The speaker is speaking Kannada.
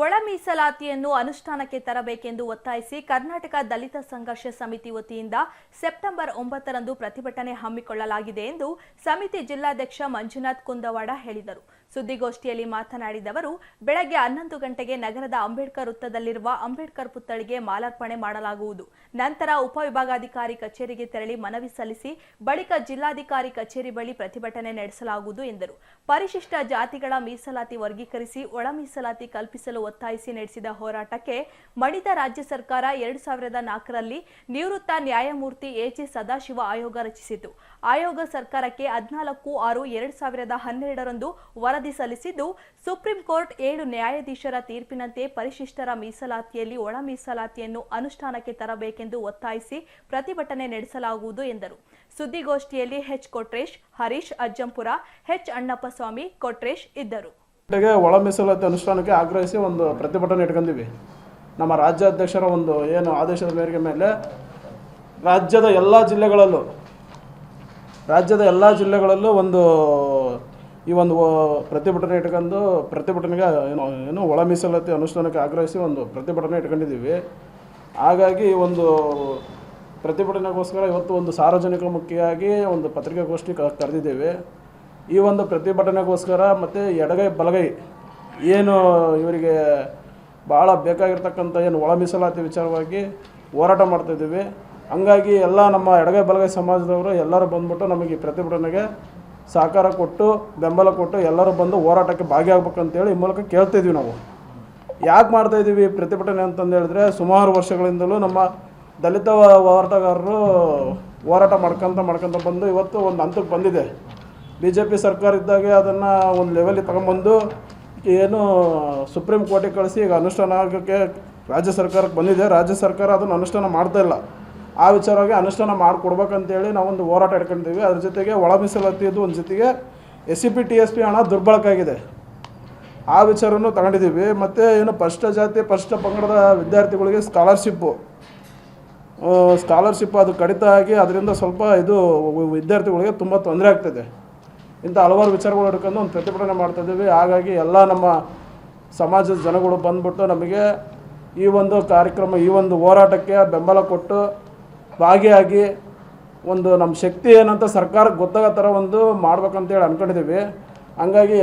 ಒಳ ಮೀಸಲಾತಿಯನ್ನು ಅನುಷ್ಠಾನಕ್ಕೆ ತರಬೇಕೆಂದು ಒತ್ತಾಯಿಸಿ ಕರ್ನಾಟಕ ದಲಿತ ಸಂಘರ್ಷ ಸಮಿತಿ ವತಿಯಿಂದ ಸೆಪ್ಟೆಂಬರ್ ಒಂಬತ್ತರಂದು ಪ್ರತಿಭಟನೆ ಹಮ್ಮಿಕೊಳ್ಳಲಾಗಿದೆ ಎಂದು ಸಮಿತಿ ಜಿಲ್ಲಾಧ್ಯಕ್ಷ ಮಂಜುನಾಥ್ ಕುಂದವಾಡ ಹೇಳಿದರು. ಸುದ್ದಿಗೋಷ್ಠಿಯಲ್ಲಿ ಮಾತನಾಡಿದ ಅವರು, ಬೆಳಗ್ಗೆ ಹನ್ನೊಂದು ಗಂಟೆಗೆ ನಗರದ ಅಂಬೇಡ್ಕರ್ ವೃತ್ತದಲ್ಲಿರುವ ಅಂಬೇಡ್ಕರ್ ಪುತ್ಥಳಿಗೆ ಮಾಲಾರ್ಪಣೆ ಮಾಡಲಾಗುವುದು. ನಂತರ ಉಪವಿಭಾಗಾಧಿಕಾರಿ ಕಚೇರಿಗೆ ತೆರಳಿ ಮನವಿ ಸಲ್ಲಿಸಿ ಬಳಿಕ ಜಿಲ್ಲಾಧಿಕಾರಿ ಕಚೇರಿ ಬಳಿ ಪ್ರತಿಭಟನೆ ನಡೆಸಲಾಗುವುದು ಎಂದರು. ಪರಿಶಿಷ್ಟ ಜಾತಿಗಳ ಮೀಸಲಾತಿ ವರ್ಗೀಕರಿಸಿ ಒಳ ಮೀಸಲಾತಿ ಕಲ್ಪಿಸಲು ಒತ್ತಾಯಿಸಿ ನಡೆಸಿದ ಹೋರಾಟಕ್ಕೆ ಮಣಿದ ರಾಜ್ಯ ಸರ್ಕಾರ ಎರಡು ಸಾವಿರದ ನಾಲ್ಕರಲ್ಲಿ ನಿವೃತ್ತ ನ್ಯಾಯಮೂರ್ತಿ ಎಜೆ ಸದಾಶಿವ ಆಯೋಗ ರಚಿಸಿತು. ಆಯೋಗ ಸರ್ಕಾರಕ್ಕೆ ಹದಿನಾಲ್ಕು ಆರು ಎರಡು ಸಾವಿರದ ಹನ್ನೆರಡರಂದು ವರದಿ ಸಲ್ಲಿಸಿದ್ದು ಸುಪ್ರೀಂ ಕೋರ್ಟ್ ಏಳು ನ್ಯಾಯಾಧೀಶರ ತೀರ್ಪಿನಂತೆ ಪರಿಶಿಷ್ಟರ ಮೀಸಲಾತಿಯಲ್ಲಿ ಒಳ ಮೀಸಲಾತಿಯನ್ನು ಅನುಷ್ಠಾನಕ್ಕೆ ತರಬೇಕೆಂದು ಒತ್ತಾಯಿಸಿ ಪ್ರತಿಭಟನೆ ನಡೆಸಲಾಗುವುದು ಎಂದರು. ಸುದ್ದಿಗೋಷ್ಠಿಯಲ್ಲಿ ಎಚ್ ಕೊಟ್ರೇಶ್, ಹರೀಶ್ ಅಜ್ಜಂಪುರ, ಎಚ್ ಅಣ್ಣಪ್ಪಸ್ವಾಮಿ, ಕೊಟ್ರೇಶ್ ಇದ್ದರು. ಒಳ ಮೀಸಲಾತಿ ಅನುಷ್ಠಾನಕ್ಕೆ ಆಗ್ರಹಿಸಿ ಒಂದು ಪ್ರತಿಭಟನೆ ಇಟ್ಕೊಂಡಿವಿ. ನಮ್ಮ ರಾಜ್ಯಾಧ್ಯಕ್ಷರ ಒಂದು ಏನು ಆದೇಶದ ಮೇರೆಗೆ ಮೇಲೆ ರಾಜ್ಯದ ಎಲ್ಲ ಜಿಲ್ಲೆಗಳಲ್ಲೂ, ರಾಜ್ಯದ ಎಲ್ಲ ಜಿಲ್ಲೆಗಳಲ್ಲೂ ಒಂದು ಈ ಒಂದು ಪ್ರತಿಭಟನೆ ಇಟ್ಕೊಂಡು ಪ್ರತಿಭಟನೆಗೆ, ಏನು ಏನು ಒಳ ಮೀಸಲಾತಿ ಅನುಷ್ಠಾನಕ್ಕೆ ಆಗ್ರಹಿಸಿ ಒಂದು ಪ್ರತಿಭಟನೆ ಇಟ್ಕೊಂಡಿದ್ದೀವಿ. ಹಾಗಾಗಿ ಈ ಒಂದು ಪ್ರತಿಭಟನೆಗೋಸ್ಕರ ಇವತ್ತು ಒಂದು ಸಾರ್ವಜನಿಕ ಮುಖಿಯಾಗಿ ಒಂದು ಪತ್ರಿಕಾಗೋಷ್ಠಿ ಕರೆದಿದ್ದೀವಿ ಕರೆದಿದ್ದೇವೆ. ಈ ಒಂದು ಪ್ರತಿಭಟನೆಗೋಸ್ಕರ ಮತ್ತು ಎಡಗೈ ಬಲಗೈ ಏನು ಇವರಿಗೆ ಭಾಳ ಬೇಕಾಗಿರ್ತಕ್ಕಂಥ ಏನು ಒಳ ಮೀಸಲಾತಿ ವಿಚಾರವಾಗಿ ಹೋರಾಟ ಮಾಡ್ತಾಯಿದ್ದೀವಿ ಹಂಗಾಗಿ ಎಲ್ಲ ನಮ್ಮ ಎಡಗೈ ಬಲಗೈ ಸಮಾಜದವರು ಎಲ್ಲರೂ ಬಂದ್ಬಿಟ್ಟು ನಮಗೆ ಈ ಪ್ರತಿಭಟನೆಗೆ ಸಹಕಾರ ಕೊಟ್ಟು, ಬೆಂಬಲ ಕೊಟ್ಟು ಎಲ್ಲರೂ ಬಂದು ಹೋರಾಟಕ್ಕೆ ಭಾಗಿಯಾಗಬೇಕಂತೇಳಿ ಈ ಮೂಲಕ ಕೇಳ್ತಾಯಿದ್ವಿ ನಾವು. ಯಾಕೆ ಮಾಡ್ತಾ ಇದ್ದೀವಿ ಪ್ರತಿಭಟನೆ ಅಂತಂದು ಹೇಳಿದ್ರೆ ಸುಮಾರು ವರ್ಷಗಳಿಂದಲೂ ನಮ್ಮ ದಲಿತ ಹೋರಾಟಗಾರರು ಹೋರಾಟ ಮಾಡ್ಕೊಂತ ಮಾಡ್ಕೊತ ಬಂದು ಇವತ್ತು ಒಂದು ಹಂತಕ್ಕೆ ಬಂದಿದೆ. ಬಿ ಜೆ ಪಿ ಸರ್ಕಾರ ಇದ್ದಾಗೆ ಅದನ್ನು ಒಂದು ಲೆವೆಲಿಗೆ ತಗೊಂಬಂದು ಏನು ಸುಪ್ರೀಂ ಕೋರ್ಟಿಗೆ ಕಳಿಸಿ ಈಗ ಅನುಷ್ಠಾನ ಆಗೋಕ್ಕೆ ರಾಜ್ಯ ಸರ್ಕಾರಕ್ಕೆ ಬಂದಿದೆ. ರಾಜ್ಯ ಸರ್ಕಾರ ಅದನ್ನು ಅನುಷ್ಠಾನ ಮಾಡ್ತಾ ಇಲ್ಲ. ಆ ವಿಚಾರವಾಗಿ ಅನುಷ್ಠಾನ ಮಾಡಿಕೊಡ್ಬೇಕಂತೇಳಿ ನಾವೊಂದು ಹೋರಾಟ ಇಟ್ಕೊಂಡಿದ್ದೀವಿ. ಅದ್ರ ಜೊತೆಗೆ ಒಳ ಮೀಸಲಾತಿದ್ದು ಒಂದು ಜೊತೆಗೆ S C P T S P ಹಣ ದುರ್ಬಳಕೆ ಆ ವಿಚಾರವನ್ನು ತಗೊಂಡಿದ್ದೀವಿ. ಮತ್ತು ಏನು ಪಷ್ಟ ಜಾತಿ ಪಷ್ಟ ಪಂಗಡದ ವಿದ್ಯಾರ್ಥಿಗಳಿಗೆ ಸ್ಕಾಲರ್ಶಿಪ್ಪು ಸ್ಕಾಲರ್ಶಿಪ್ ಅದು ಕಡಿತ ಆಗಿ ಅದರಿಂದ ಸ್ವಲ್ಪ ಇದು ವಿದ್ಯಾರ್ಥಿಗಳಿಗೆ ತುಂಬ ತೊಂದರೆ ಆಗ್ತದೆ. ಇಂಥ ಹಲವಾರು ವಿಚಾರಗಳು ಹಿಡ್ಕೊಂಡು ಒಂದು ಪ್ರತಿಭಟನೆ ಮಾಡ್ತಾಯಿದ್ದೀವಿ ಹಾಗಾಗಿ ಎಲ್ಲ ನಮ್ಮ ಸಮಾಜದ ಜನಗಳು ಬಂದ್ಬಿಟ್ಟು ನಮಗೆ ಈ ಒಂದು ಕಾರ್ಯಕ್ರಮ, ಈ ಒಂದು ಹೋರಾಟಕ್ಕೆ ಬೆಂಬಲ ಕೊಟ್ಟು ಭಾಗಿಯಾಗಿ ಒಂದು ನಮ್ಮ ಶಕ್ತಿ ಏನಂತ ಸರ್ಕಾರಕ್ಕೆ ಗೊತ್ತಾಗೋ ಥರ ಒಂದು ಮಾಡ್ಬೇಕಂತೇಳಿ ಅಂದ್ಕೊಂಡಿದ್ದೀವಿ ಹಂಗಾಗಿ